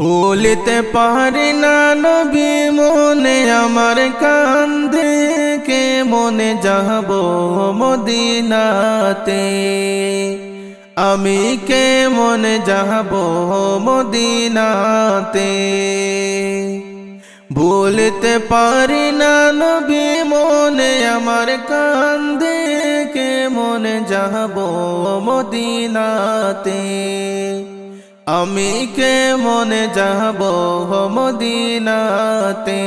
ভুলিতে পারি না নবী, মনে আমার কান্দে কে মনে যাব মদিনাতে। আমি কে মনে যাব মদিনাতে? ভুলতে পারি না নবী, মনে আমার কান্দে কে মনে যাব মদিনাতে। আমি কে মনে যাব মদিনাতে?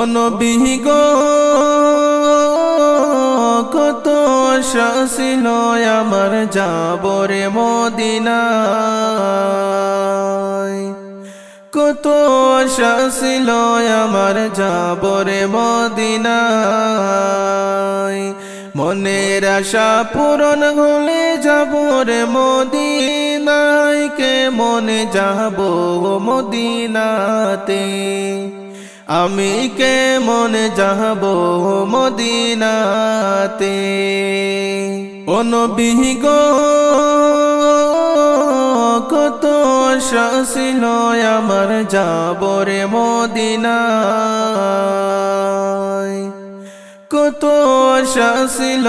অনবিহি গো, কত আশা ছিল আমার যাবরে মদিনা কত আশা ছিল আমার যাবরে মদিনায়। মনের আশা পূরণ হলে যাবরে মদিনায় কে মনে যাব মদিনাতে? আমি কে মনে যাব মদিনাতে? গো, কত আশা ছিল আমার যাবরে মদিনায় কত আশা ছিল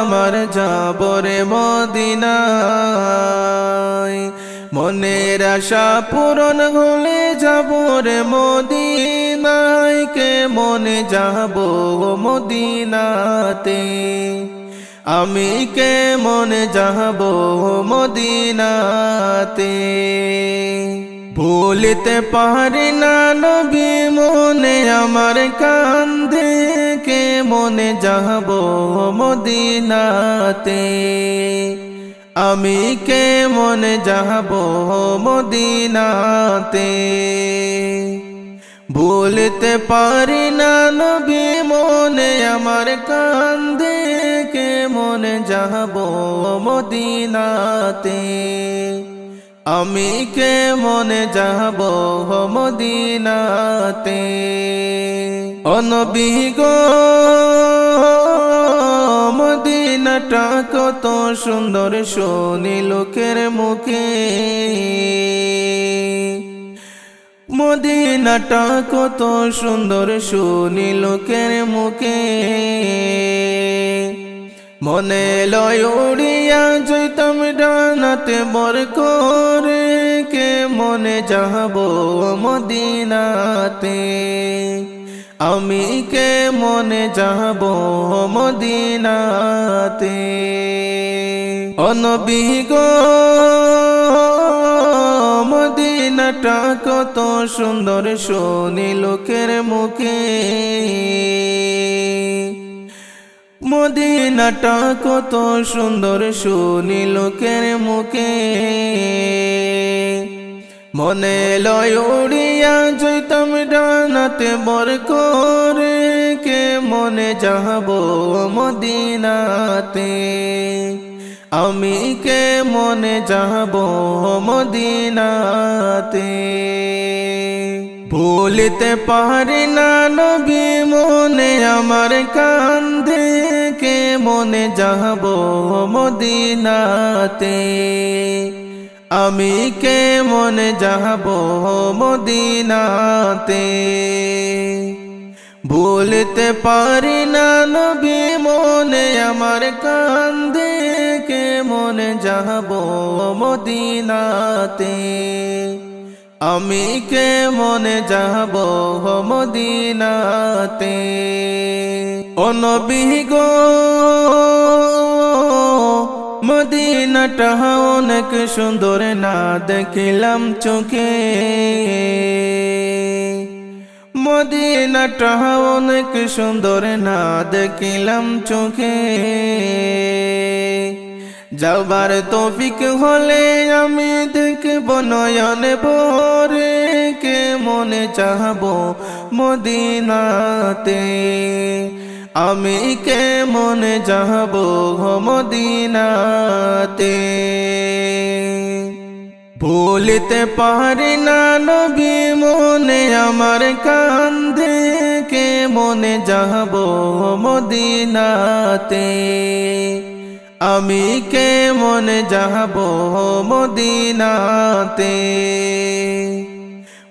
আমার যাবরে মদিনায়। মনের আশা পূরণ হলে যাবরে মদিনায়। কে মনে যাব মদিনাতে? আমি কে মনে যাব মদিনাতে? ভুলিতে পারি না নবী মনে আমার কান্দে। মনে যাব মদিনাতে। আমি কে মনে যাব মদিনাতে? ভুলতে পারি না নবী, মনে আমার কান্দে। কে মনে যাব মদিনাতে? আমি কে মনে যাব মদিনাতে? অনবিগ মদিনাটা কত সুন্দর শোনি লোকের মুখে। মদিনাটা কত সুন্দর শুনি লোকের মুখে। মনে লয় উড়িয়া জৈতম ডানাতে বর করে কে মনে যাব মদিনাতে? আমি কে মনে যাব মদিনাতে? অনবিগ মদিনাটা কত সুন্দর শোনি লোকের মুখে। মদিনাটা কত সুন্দর শুনি লোকের মুখে। মনে লয় উড়িয়া জৈতম ডানাতে বর করে কে মনে যাব মদিনাতে? আমি কে মনে যাব মদিনাতে? ভুলিতে পারি না নবী, মনে আমার কান্দে, কে মনে যাব মদিনাতে? আমি কে মনে যাব মদিনাতে? ভুলতে পারি না নবী মনে, আমার কান্দে কে মনে যাব মদিনাতে? আমি কে মনে যাব মদিনাতে? অনবিগ মদিনাটা অনেক সুন্দর না দেখিলাম চোখে। মদিনাটা অনেক সুন্দর না দেখিলাম চোখে। যাবার তৌফিক হলে আমি দেখব নয়নে ভরে কে মনে চাহবো মদিনাতে। আমি কে মনে যাব মদিনাতে? ভুলিতে পারি না নবী মনে, আমার কান্দে কে মনে যাব মদিনাতে? আমি কে মনে যাব মদিনাতে?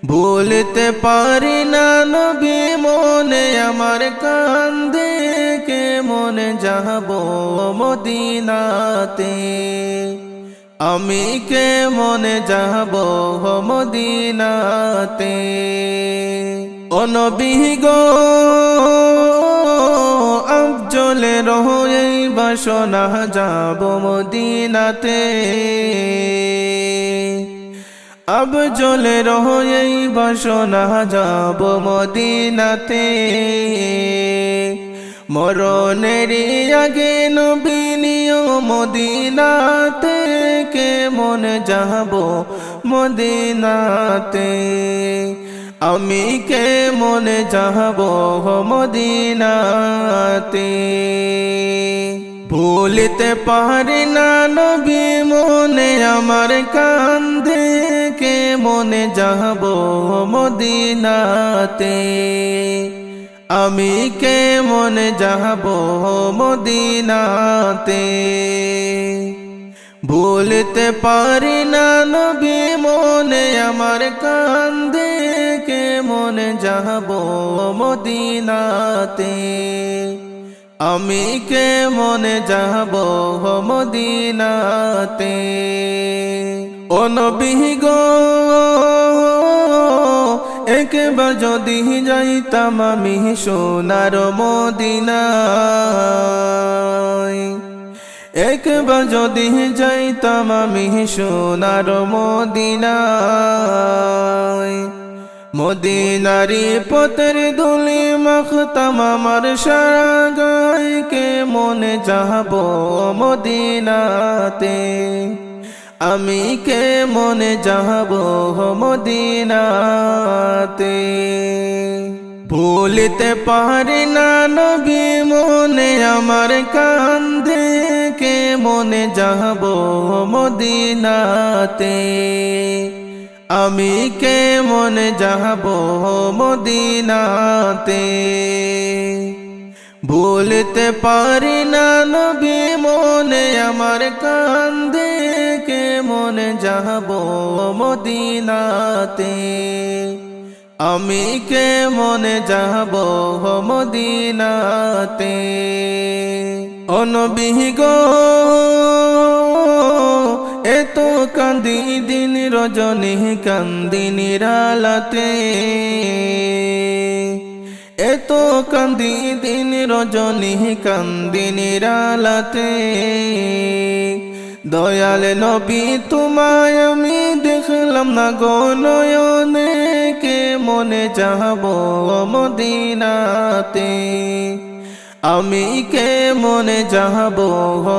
ভুলতে পারি না নবী মনে, আমার কান্দে মনে যাব মদিনাতে। আমি কে মনে যাব মদিনাতে? অনবী গো আবজলে রহ এই বাসনা যাব মদিনাতে। আব জলে রহ এই বাসনা যাব মদিনাতে। মরণেরই আগে নবীনিও মদিনাতে কে মনে যাব মদিনাতে? আমি কে মনে যাব মদিনাতে? ভুলিতে পারি না নবী মনে আমার কান্দে কে মনে যাব মদিনাতে? আমি কে মনে যাব মদিনাতে? ভুলতে পারি না নবী মনে, আমার কান্দে কে মনে যাব মদিনাতে? আমি কে মনে যাব মদিনাতে? ও নবী গো একবার যদি যাইতাম আমি সোনার মদিনায়। একবার যদি যাইতাম আমি সোনার মদিনায়। মদিনারি পতের দুলি মাখতাম আমার সারা গায়কে, মনে যাব মদিনাতে। আমি কে মনে যাব মদিনাতে? ভুলিতে পারি না নবী মনে, আমার কান্দে কে মনে যাব মদিনাতে? আমি কে মনে যাব মদিনাতে? ভুলতে পারি না নবী মনে, আমার কান্দে মনে যাব মদিনাতে। আমি কে মনে যাব মদিনাতে? অনবী গো, এত কান্দি দিন রজনী কান্দি নিরালাতে। এত কান্দি দিন রজনী কান্দি নিরালাতে। দয়াল নবী, তোমায় আমি দেখলাম না গো নয়নে। কে মনে যাব মদিনাতে? আমি কে মনে যাব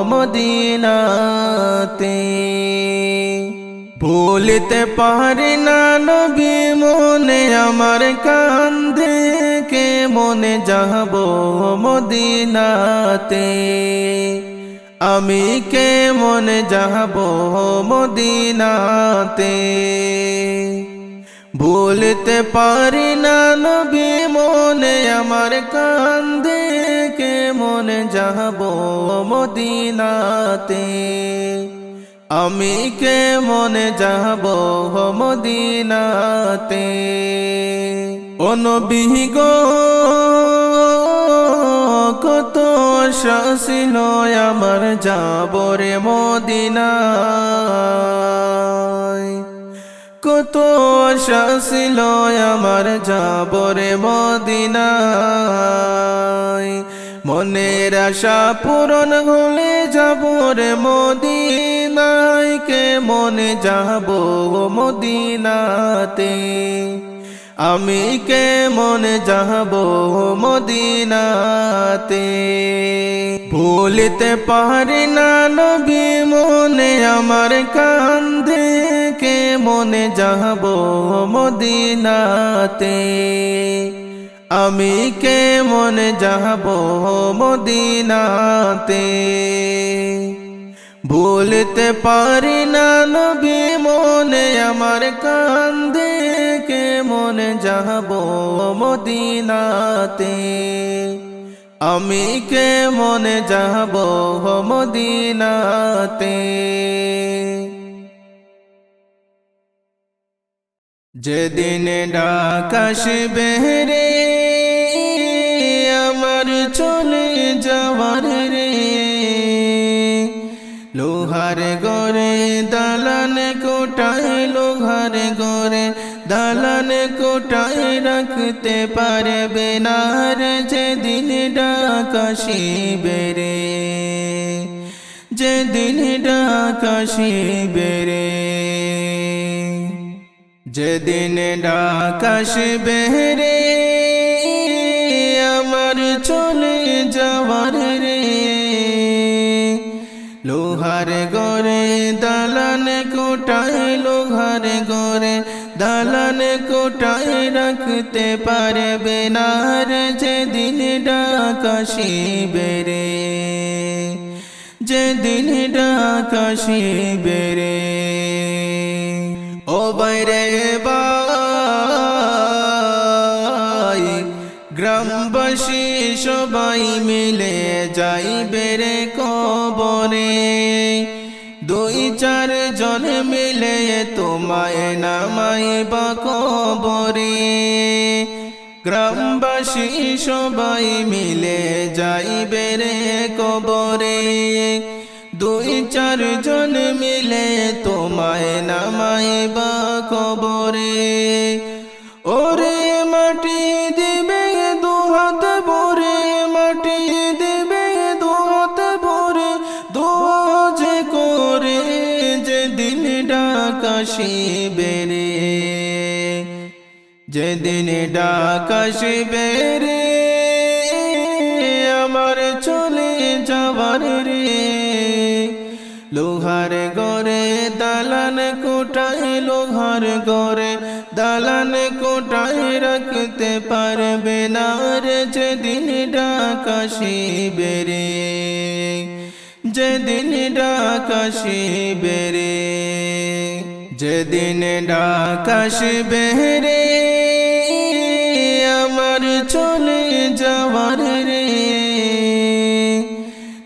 মদিনাতে? ভুলতে পারি না নবী, মনে আমার কান্দে। কে মনে যাব মদিনাতে? আমি কে মনে যাব মদিনাতে? ভুলতে পারি না নবী মনে, আমার কান্দে কে মনে যাব মদিনাতে? আমি কে মনে যাব মদিনাতে? অনবী গো কত আশা ছিল আমার যাবরে মদিনা কত আশা ছিল আমার যাবরে মদিনা মনের আশা পূরণ হলে যাবরে মদিনায়। কে মনে যাব মদিনাতে? আমি কে মনে যাব মদিনাতে? ভুলতে পারি না নবী মনে, আমার কান্দে কে মনে যাব মদিনাতে। আমি কে মনে যাব মদিনাতে? ভুলতে পারি না নবী মনে আমার কান্দে কে মনে যাব মদিনাতে? আমি কে মনে যাব মদিনাতে? যেদিন ডাকাশ বেহরে আমার চলে যাওয়ার রে। লোহার গরে দালান কোটায় লোহার গরে দালান কোটায় রাখতে পারবে না রে যেদিন ডাকাশি বেরে যেদিন ডাকাশি বেরে যেদিন ডাকাশ বেহরে আমার চলে যাওয়ার রে, লোহার গরে দালান ঘরে গরে দালান কোটায় রাখতে পারবে না রে যেদিন ডাকাশি বেরে যেদিন ডাকাশি বেরে ও বাইরে বাই গ্রামবাসী সবাই মিলে যাই বেড়ে কবরে। তোমায় নামাই বা গ্রামবাসী সবাই মিলে যাই রে কবরে। দুই চার জন মিলে তোমায় নামাই বা কবরে ডাকাশি বেরে যেদিন ডাকাশি বেরে আমার চলে যাবার রে। লোহার গরে দালান কোটায়, লোহার গরে দালান কোটায় রাখতে পারবে না রে যেদিন ডাকাশি বেরে যেদিন ডাকাশি বেরে যেদিন ডাকাশ বেরে আমার চলে যাওয়ার রে।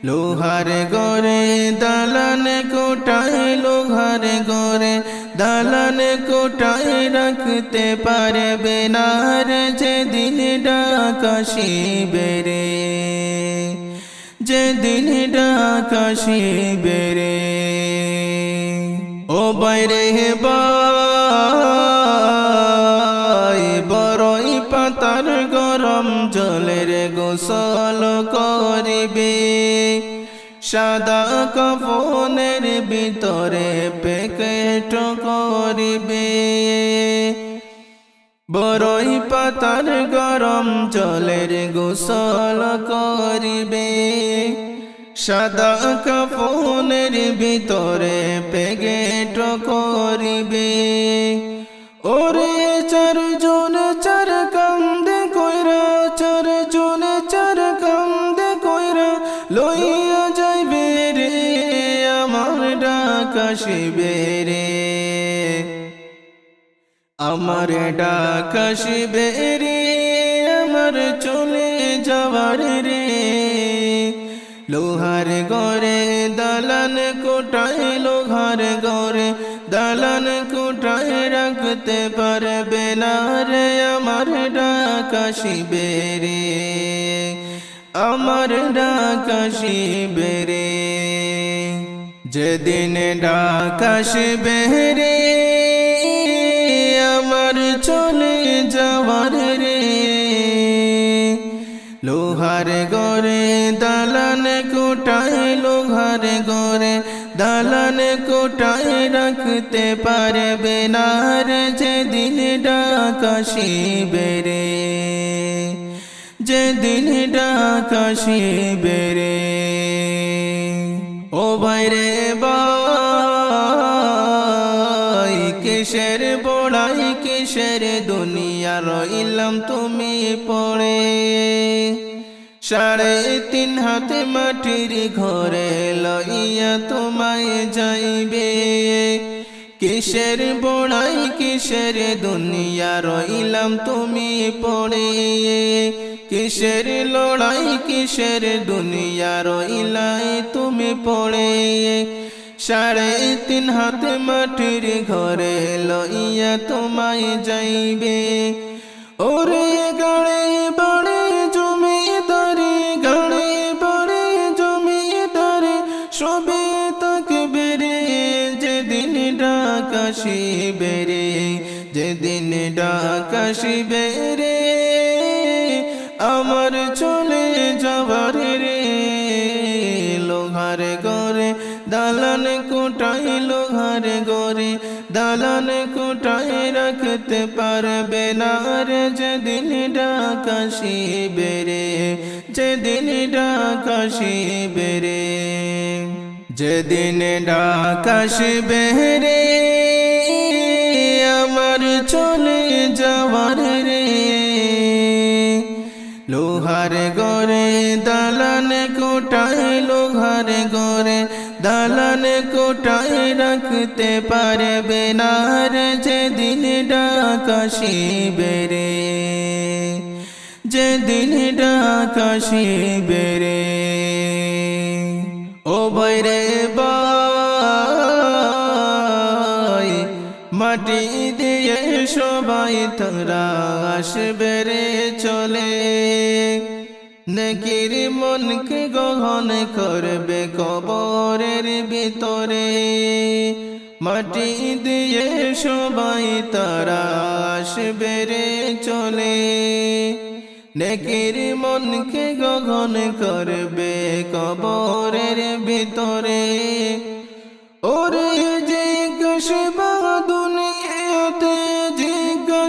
লোহার গরে দালান কোটায়, লোহার গরে দালান কোটায় রাখতে পারবে না রে, যেদিন ডাকাশি বেরে যেদিন ডাকাশি বেরে বাইরে বাই বড়ই পাতার গরম জলের গোসল করিবে। সাদা কফনের ভিতরে পেকেট করিবে। বড়ই পাতার গরম জলের গোসল করিবে। সাদা কাফনের ভিতরে পেগেট করিবে ওরে চার জন চার কান্দে কইরা চার জন চার কান্দে কইরা লইয়া যাইবে রে, আমার ডাকাশিবে রে। আমার ডাকাশিবে রে, আমার চলে যাবার রে। লোহার গরে দালান কোটায়, লোহার গরে দালান কোটায় রাখতে পারবে না রে আমার ডাকাশি বেরে আমার ডাকাশি বেরে যেদিন ডাকাশ বেরে আমার চলে যাওয়ার রে। লোহার গরে দালান কোটায় ঘরে ঘরে, দালান কোটায় রাখতে পারবে না রে যেদিন ডাকাশি বেরে যেদিন ডাকাশি বেরে ও বাইরে বাই কিসের বড়াই, কিসের দুনিয়া, রইলাম তুমি সাড়ে তিন হাতে মাটির ঘরে লইয়া তোমায় যাইবে। কিসের বড়াই, কিসের দুনিয়া রইলাম তুমি পড়ে। কিসের লড়াই, কিসের দুনিয়া রইলাই তুমি পড়ে। সাড়ে তিন হাত মাটির ঘরে লইয়া তোমায় যাইবে। ওরে গাড়ে বাড়ে ডাকাশি বেরে আমার চলে যাবার রে। লোহার গরে দালান কোটাই, লোহার গরে দালান কোটাই রাখতে পারবে না রে। যেদিন ডাকাশি বেরে যেদিন ডাকাশি বেরে যেদিন ডাকাশি বেরে চলে রে। লোহার গরে দালান কোটায়, লোহার গরে দালান কোটায় রাখতে পারবে না রে যেদিন ডাকাশি বেরে যেদিন ডাকাশি বেরে ও বাইরে বাই মাটি দিয়ে সবাই তোরা আসবে রে চলে। নেকির মনকে গহন করবে কবরের ভিতরে। মাটি দিয়ে সবাই তারা আসবে রে চলে। নেকির মনকে গগন করবে কবরের ভিতরে। ওরে যে দুনিয়াতে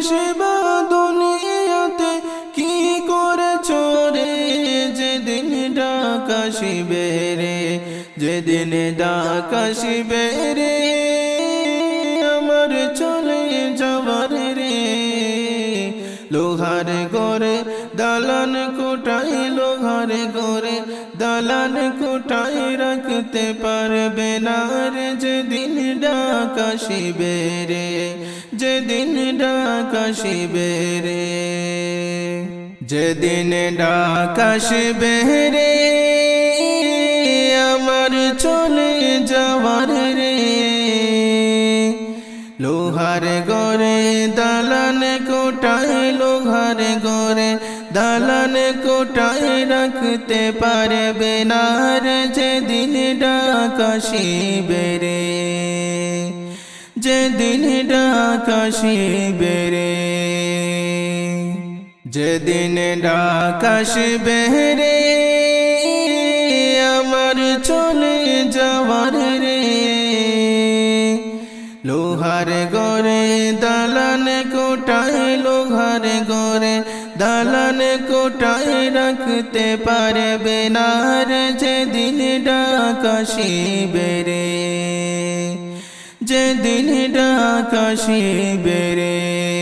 জিজ্ঞাসবা দুনিয়াতে কি করেছ রে? যেদিন ডাকাশিবে রে, যেদিন ডাকাশিবে রে, আমার চলে যাবার রে। লোহার গরে দালান কোটাই, লোহার গরে দালান কোটাই রাখতে পারবে না রে, যেদিন ডাকাশিবে রে, যেদিন ডাকাশিবে রে। যেদিন ডাকাশিবে রে, আমার চলে যাওয়ার রে। লোহার গরে দালান কোটায় লোহার গরে দালান কোটায় রাখতে পারবে না রে যেদিন ডাকাশি বেরে যেদিন ডাকাশি বেরে যেদিন ডাকাশ বেরে আমার চলে যাওয়ার রে। লোহার গরে দালান কোটায়, লোহার গরে দালান কোটায় রাখতে পারবে না রে যেদিন ডাকাশি বেরে যেদিন ডাকাশি বেরে